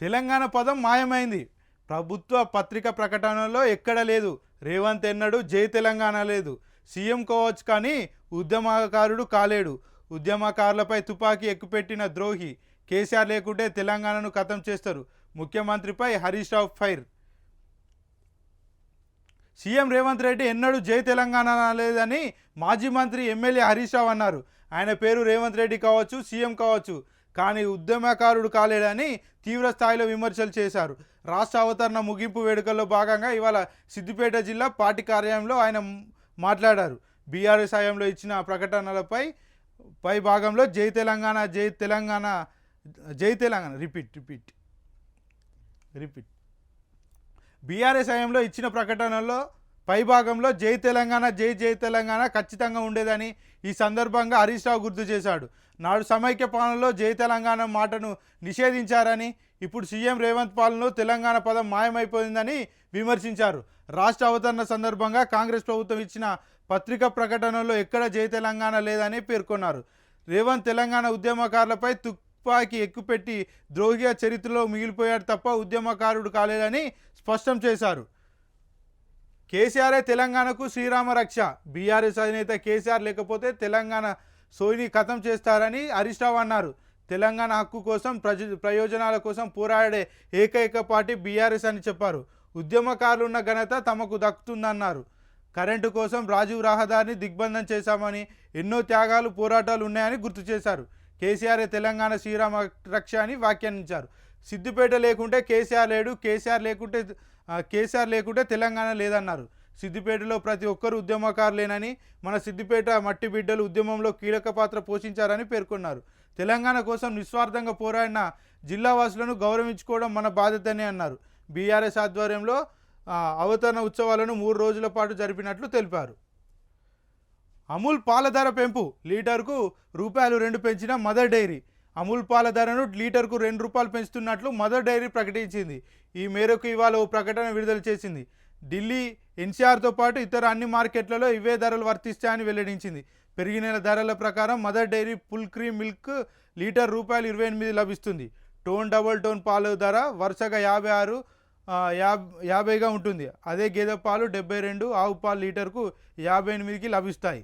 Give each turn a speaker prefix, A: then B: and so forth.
A: తెలంగాణ పదం మాయమైంది. ప్రభుత్వ పత్రిక ప్రకటనలో ఎక్కడ లేదు. రేవంత్ ఎన్నడు జై తెలంగాణ లేదు. సీఎం కావచ్చు కానీ ఉద్యమకారుడు కాలేడు. ఉద్యమకారులపై తుపాకీ ఎక్కుపెట్టిన ద్రోహి కేసీఆర్ లేకుంటే తెలంగాణను ఖతం చేస్తారు. ముఖ్యమంత్రిపై హరీష్ రావు ఫైర్. సీఎం రేవంత్ రెడ్డి ఎన్నడూ జై తెలంగాణ లేదని మాజీ మంత్రి ఎమ్మెల్యే హరీష్ రావు అన్నారు. ఆయన పేరు రేవంత్ రెడ్డి కావచ్చు సీఎం కావచ్చు. కానీ ఉద్యమకారుడు కాలేడని తీవ్ర స్థాయిలో విమర్శలు చేశారు. రాష్ట్ర అవతరణ ముగింపు వేడుకల్లో భాగంగా ఇవాళ సిద్దిపేట జిల్లా పార్టీ కార్యాలయంలో ఆయన మాట్లాడారు. బీఆర్ఎస్ హయాంలో ఇచ్చిన ప్రకటనలపై పై భాగంలో జై తెలంగాణ జై తెలంగాణ జై Telangana repeat repeat repeat. BRS హయాంలో ఇచ్చిన ప్రకటనలో పైభాగంలో జై తెలంగాణ జై జై తెలంగాణ ఖచ్చితంగా ఉండేదని ఈ సందర్భంగా హరీష్ రావు గుర్తు చేశాడు. నాడు సమైక్య పాలనలో జై తెలంగాణ మాటను నిషేధించారని ఇప్పుడు సీఎం రేవంత్ పాలనలో తెలంగాణ పదం మాయమైపోయిందని విమర్శించారు. రాష్ట్ర అవతరణ సందర్భంగా కాంగ్రెస్ ప్రభుత్వం ఇచ్చిన పత్రికా ప్రకటనలో ఎక్కడ జై తెలంగాణ లేదని పేర్కొన్నారు. రేవంత్ తెలంగాణ ఉద్యమకారులపై తుపాకీ ఎక్కుపెట్టి ద్రోహిగా చరిత్రలో మిగిలిపోయాడు తప్ప ఉద్యమకారుడు కాలేదని స్పష్టం చేశారు. కేసీఆరే తెలంగాణకు శ్రీరామ రక్ష. బీఆర్ఎస్ అధినేత కేసీఆర్ లేకపోతే తెలంగాణ సోయిని ఖతం చేస్తారని హరీష్ రావు అన్నారు. తెలంగాణ హక్కు కోసం ప్రజ ప్రయోజనాల కోసం పోరాడే ఏకైక పార్టీ బీఆర్ఎస్ అని చెప్పారు. ఉద్యమకారులున్న ఘనత తమకు దక్కుతుందన్నారు. కరెంటు కోసం రాజీవ్ రహదారిని దిగ్బంధం చేశామని ఎన్నో త్యాగాలు పోరాటాలు ఉన్నాయని గుర్తు చేశారు. కేసీఆర్ తెలంగాణ శ్రీరామ రక్ష అని వ్యాఖ్యానించారు. సిద్దిపేట లేకుంటే కేసీఆర్ లేడు కేసీఆర్ లేకుంటే కేసీఆర్ లేకుంటే తెలంగాణ లేదన్నారు. సిద్దిపేటలో ప్రతి ఒక్కరు ఉద్యమకారులేనని మన సిద్దిపేట మట్టి బిడ్డలు ఉద్యమంలో కీలక పాత్ర పోషించారని పేర్కొన్నారు. తెలంగాణ కోసం నిస్వార్థంగా పోరాడిన జిల్లా వాసులను గౌరవించుకోవడం మన బాధ్యతనే అన్నారు. బీఆర్ఎస్ ఆధ్వర్యంలో అవతరణ ఉత్సవాలను మూడు రోజుల పాటు జరిపినట్లు తెలిపారు. అమూల్ పాల ధర పెంపు లీటర్కు రూపాయలు రెండు పెంచిన మదర్ డైరీ. అమూల్ పాల ధరను లీటర్కు రెండు రూపాయలు పెంచుతున్నట్లు మదర్ డైరీ ప్రకటించింది. ఈ మేరకు ఇవాళ ఓ ప్రకటన విడుదల చేసింది. ఢిల్లీ ఎన్సీఆర్తో పాటు ఇతర అన్ని మార్కెట్లలో ఇవే ధరలు వర్తిస్తాయని వెల్లడించింది. పెరిగిన ధరల ప్రకారం Mother Dairy full cream milk litre రూపాయలు ఇరవై ఎనిమిది లభిస్తుంది. టోన్ డబల్ టోన్ పాలు ధర వరుసగా యాభై ఆరు యాబ్ యాభైగా ఉంటుంది. అదే గేదె పాలు డెబ్బై రెండు ఆవు పాలు లీటర్కు యాభై ఎనిమిదికి లభిస్తాయి.